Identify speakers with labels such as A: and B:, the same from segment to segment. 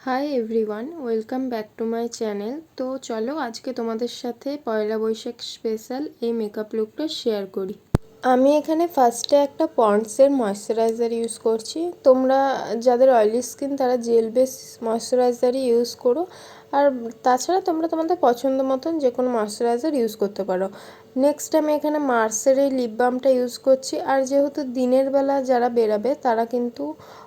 A: Hi everyone welcome back to my channel তো চলো আজকে তোমাদের সাথে পয়লা বৈশাখ স্পেশাল এই মেকআপ লুকটা শেয়ার করি। আমি এখানে ফার্স্টে একটা পন্ডসের ময়শ্চারাইজার ইউজ করছি। তোমরা যাদের অয়েলি স্কিন তারা জেল বেস ময়শ্চারাইজারই ইউজ করো। আর তাছাড়া তোমরা তোমাদের পছন্দ মতন যে কোনো ময়শ্চারাইজার ইউজ করতে পারো। নেক্সট আমি এখানে মার্সের এই লিপ বামটা ইউজ করছি। আর যেহেতু দিনের বেলা যারা বেরাবে, তারা কিন্তু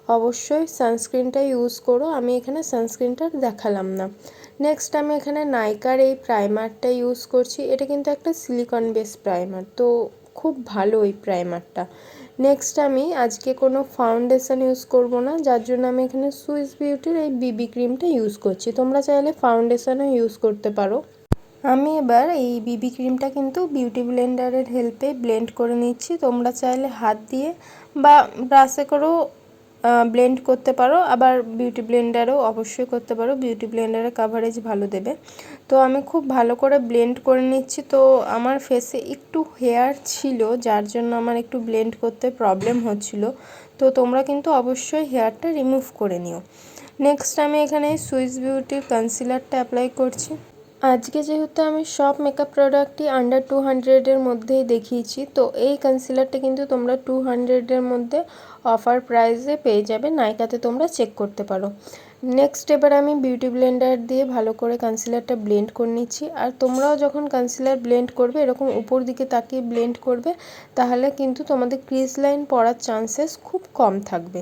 A: অবশ্যই সানস্ক্রিনটা ইউজ করো। আমি এখানে সানস্ক্রিনটা দেখালাম না। নেক্সট আমি এখানে নাইকার এই প্রাইমারটা ইউজ করছি। এটা কিন্তু একটা সিলিকন বেস প্রাইমার তো খুব ভালো ওই প্রাইমারটা। নেক্সট আমি আজকে কোনো ফাউন্ডেশান ইউজ করব না, যার জন্য আমি এখানে সুইস বিউটির এই বিবি ক্রিমটা ইউজ করছি। তোমরা চাইলে ফাউন্ডেশানও ইউজ করতে পারো। আমি এবার এই বিবি ক্রিমটা কিন্তু বিউটি ব্লেন্ডারের হেল্পে ব্লেন্ড করে নিচ্ছি। তোমরা চাইলে হাত দিয়ে বা ব্রাশে করেও ব্লেন্ড করতে পারো। আবার বিউটি ব্লেন্ডারও অবশ্যই করতে পারো। বিউটি ব্লেন্ডারের কাভারেজ ভালো দেবে। তো আমি খুব ভালো করে ব্লেন্ড করে নিচ্ছি। তো আমার ফেসে একটু হেয়ার ছিল, যার জন্য আমার একটু ব্লেন্ড করতে প্রবলেম হচ্ছিল। তো তোমরা কিন্তু অবশ্যই হেয়ারটা রিমুভ করে নিও। নেক্সট আমি এখানে সুইস বিউটির কনসিলারটা অ্যাপ্লাই করছি। আজকে যেহেতু আমি সব মেকআপ প্রোডাক্টই আন্ডার টু হান্ড্রেডের মধ্যেই দেখিয়েছি, তো এই কনসিলারটা কিন্তু তোমরা টু হান্ড্রেডের মধ্যে অফার প্রাইসে পেয়ে যাবে নাইকাতে তোমরা চেক করতে পারো। নেক্সট এবার আমি বিউটি ব্লেন্ডার দিয়ে ভালো করে কনসিলারটা ব্লেন্ড করে নিচ্ছি, আর তোমরাও যখন কনসিলার ব্লেন্ড করবে, এরকম উপর দিকে তাকিয়ে ব্লেন্ড করবে, তাহলে কিন্তু তোমাদের ক্রিজ লাইন পড়ার চান্সেস খুব কম থাকবে।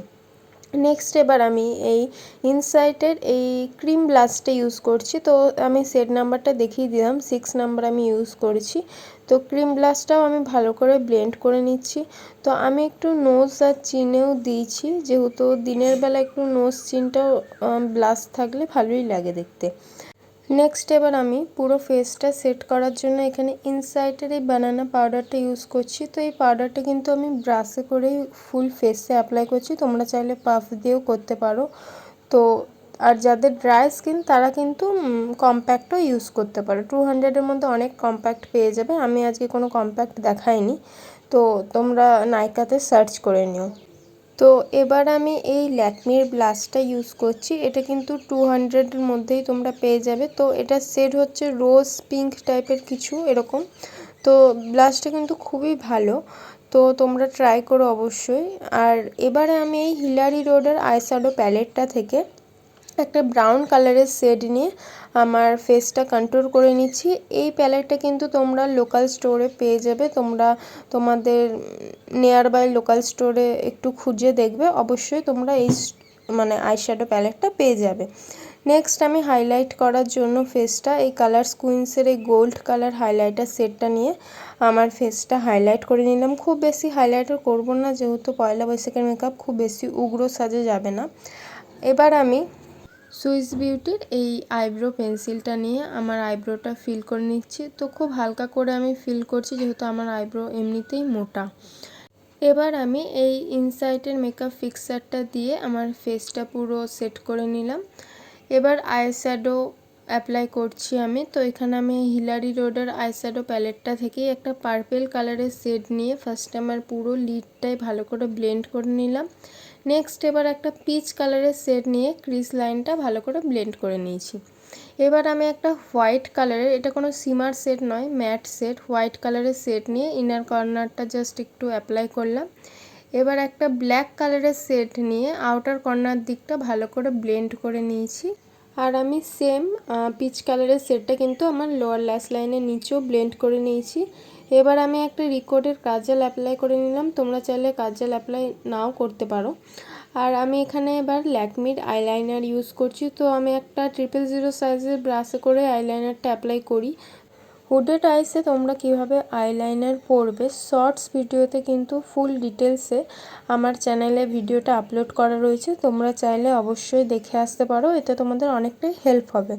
A: নেক্সট এবার আমি এই ইনসাইটের এই ক্রিম ব্লাস্টটা ইউজ করছি। তো আমি সেট নাম্বারটা দেখিয়ে দিলাম সিক্স নাম্বার আমি ইউজ করছি। তো ক্রিম ব্লাস্টটাও আমি ভালো করে ব্লেন্ড করে নিচ্ছি। তো আমি একটু নোজ আর চিনেও দিয়েছি, যেহেতু দিনের বেলা একটু নোজ চিনটাও ব্লাস্ট থাকলে ভালোই লাগে দেখতে। নেক্সট এবার আমি পুরো ফেসটা সেট করার জন্য এখানে ইনসাইটের এই বানানা পাউডারটা ইউজ করছি। তো এই পাউডারটা কিন্তু আমি ব্রাশে করেই ফুল ফেসে অ্যাপ্লাই করছি। তোমরা চাইলে পাফ দিয়েও করতে পারো। তো, আর যাদের ড্রাই স্কিন তারা কিন্তু কম্প্যাক্টও ইউজ করতে পারো। টু হান্ড্রেডের মধ্যে অনেক কম্প্যাক্ট পেয়ে যাবে। আমি আজকে কোনো কম্প্যাক্ট দেখাইনি। তো, তোমরা নাইকাতে সার্চ করে নিও। তো এবার আমি এই ল্যাকমির ব্লাশটা ইউজ করছি। এটা কিন্তু টু হান্ড্রেডের মধ্যেই তোমরা পেয়ে যাবে। তো এটা সেট হচ্ছে রোজ পিঙ্ক টাইপের কিছু এরকম। তো ব্লাশটা কিন্তু খুবই ভালো। তো তোমরা ট্রাই করো অবশ্যই। আর এবারে আমি এই হিলারি রোডের আইশ্যাডো প্যালেটটা থেকে একটা ব্রাউন কালারের শেড নিয়ে আমার ফেসটা কন্ট্রোল করে নিচ্ছি। এই প্যালেটটা কিন্তু তোমরা লোকাল স্টোরে পেয়ে যাবে। তোমরা তোমাদের নিয়ার বাই লোকাল স্টোরে একটু খুঁজে দেখবে। অবশ্যই তোমরা এই মানে আইশ্যাডো প্যালেটটা পেয়ে যাবে। নেক্সট আমি হাইলাইট করার জন্য ফেসটা এই কালার স্কুইন্সের এই গোল্ড কালার হাইলাইটার সেটটা নিয়ে আমার ফেসটা হাইলাইট করে নিলাম। খুব বেশি হাইলাইটার করব না, যেহেতু পয়লা বৈশাখের মেকআপ খুব বেশি উগ্র সাজে যাবে না। এবার আমি সুইস বিউটির এই আইব্রো পেন্সিলটা নিয়ে আমার আইব্রোটা ফিল করে নিচ্ছি। তো খুব হালকা করে আমি ফিল করছি, যেহেতু আমার আইব্রো এমনিতেই মোটা। এবার আমি এই ইনসাইটের মেকআপ ফিক্সারটা দিয়ে আমার ফেসটা পুরো সেট করে নিলাম। এবার আইশ্যাডো অ্যাপ্লাই করছি আমি। তো এখানে আমি হিলারি রোডের আইশ্যাডো প্যালেটটা থেকেই একটা পার্পেল কালারের শেড নিয়ে ফার্স্টে আমার পুরো লিডটাই ভালো করে ব্লেন্ড করে নিলাম। নেক্সট এবার একটা পিচ কালারের সেট নিয়ে ক্রিস লাইনটা ভালো করে ব্লেন্ড করে নিয়েছি। এবার আমি একটা হোয়াইট কালারের এটা কোনো সিমার সেট নয় ম্যাট সেট হোয়াইট কালারের সেট নিয়ে ইনার কর্নারটা জাস্ট একটু অ্যাপ্লাই করলাম। এবার একটা ব্ল্যাক কালারের সেট নিয়ে আউটার কর্নার দিকটা ভালো করে ব্লেন্ড করে নিয়েছি। আর আমি সেম পিচ কালারের সেটটা কিন্তু আমার লোয়ার ল্যাস লাইনের নিচেও ব্লেন্ড করে নিয়েছি। এবার আমি একটা রিকোডের কাজাল অ্যাপ্লাই করে নিলাম। তোমরা চাইলে কাজাল অ্যাপ্লাই নাও করতে পারো। আর আমি এখানে এবার ল্যাকমির আইলাইনার ইউজ করছি। তো আমি একটা ট্রিপল জিরো সাইজের ব্রাশে করে আইলাইনারটা অ্যাপ্লাই করি। হুডেড আইসে তোমরা কীভাবে আইলাইনার পরবে? শর্টস ভিডিওতে কিন্তু ফুল ডিটেলসে আমার চ্যানেলে ভিডিওটা আপলোড করা রয়েছে। তোমরা চাইলে অবশ্যই দেখে আসতে পারো, এতে তোমাদের অনেকটাই হেল্প হবে।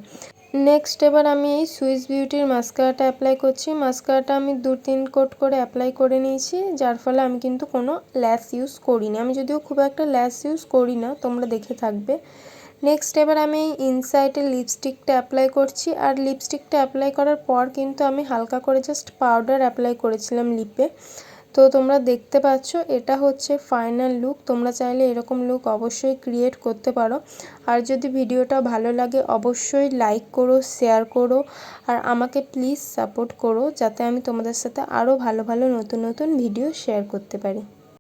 A: নেক্সট এবার আমি এই সুইস বিউটির মাস্কারাটা অ্যাপ্লাই করছি। মাস্কারাটা আমি দু তিন কোট করে অ্যাপ্লাই করে নিয়েছি, যার ফলে আমি কিন্তু কোনো ল্যাস ইউজ করিনি। আমি যদিও খুব একটা ল্যাস ইউজ করি না, তোমরা দেখে থাকবে। নেক্সট এবার আমি ইনসাইডে লিপস্টিকটা অ্যাপ্লাই করছি। আর লিপস্টিকটা অ্যাপ্লাই করার পর কিন্তু আমি হালকা করে জাস্ট পাউডার অ্যাপ্লাই করেছিলাম লিপে তো তোমরা দেখতে পাচ্ছ, এটা হচ্ছে ফাইনাল লুক তোমরা চাইলে এরকম লুক অবশ্যই ক্রিয়েট করতে পারো। আর যদি ভিডিওটা ভালো লাগে, অবশ্যই লাইক করো শেয়ার করো। আর আমাকে প্লিজ সাপোর্ট করো, যাতে আমি তোমাদের সাথে আরও ভালো ভালো, নতুন নতুন ভিডিও শেয়ার করতে পারি।